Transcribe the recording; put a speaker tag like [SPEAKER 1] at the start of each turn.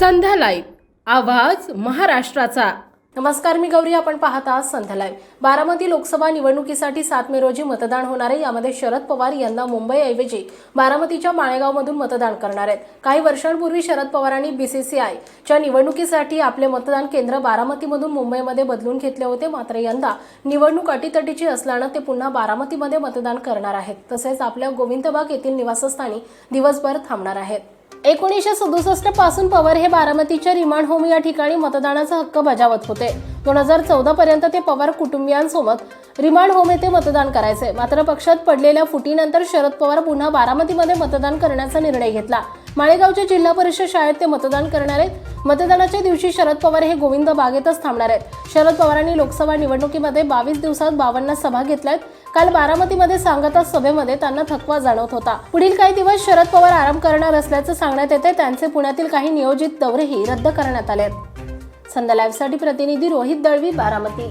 [SPEAKER 1] संध्या live आवाज महाराष्ट्राचा. नमस्कार मी गौरी. आपण पाहत आहात संध्या लाईव्ह बारामती लोकसभा निवडणुकीसाठी सात मे रोजी मतदान होणार आहे. यामध्ये शरद पवार यांना मुंबईऐवजी बारामतीच्या माळेगावमधून मतदान करणार आहेत. काही वर्षांपूर्वी शरद पवारांनी बीसीसीआय च्या निवडणुकीसाठी आपले मतदान केंद्र बारामतीमधून मुंबईमध्ये बदलून घेतले होते. मात्र यंदा निवडणूक अटीतटीची असल्यानं ते पुन्हा बारामतीमध्ये मतदान करणार आहेत. तसेच आपल्या गोविंदबाग येथील निवासस्थानी दिवसभर थांबणार आहेत. एकोणीसशे सदुसष्टपासून पवार हे बारामतीच्या रिमांड होम या ठिकाणी मतदानाचा हक्क बजावत होते. दोन हजार चौदा पर्यंत ते पवार कुटुंबियांसोबत रिमांड होम येथे मतदान करायचे. मात्र पक्षात पडलेल्या फुटीनंतर शरद पवार पुन्हा बारामतीमध्ये मतदान करण्याचा निर्णय घेतला. माळेगावच्या जिल्हा परिषद शाळेत ते मतदान करणार आहेत. मतदानाच्या दिवशी शरद पवार हे गोविंद बागेतच थांबणार आहेत. शरद पवारांनी लोकसभा निवडणुकीमध्ये बावीस दिवसात बावन्न सभा घेतल्यात काल बारामतीमध्ये सांगता सभेमध्ये त्यांना थकवा जाणवत होता. पुढील काही दिवस शरद पवार आराम करणार असल्याचं सांगण्यात येते त्यांचे पुण्यातील काही नियोजित दौरेही रद्द करण्यात आले आहेत. संध्या लाईव्हसाठी प्रतिनिधी रोहित दळवी बारामती.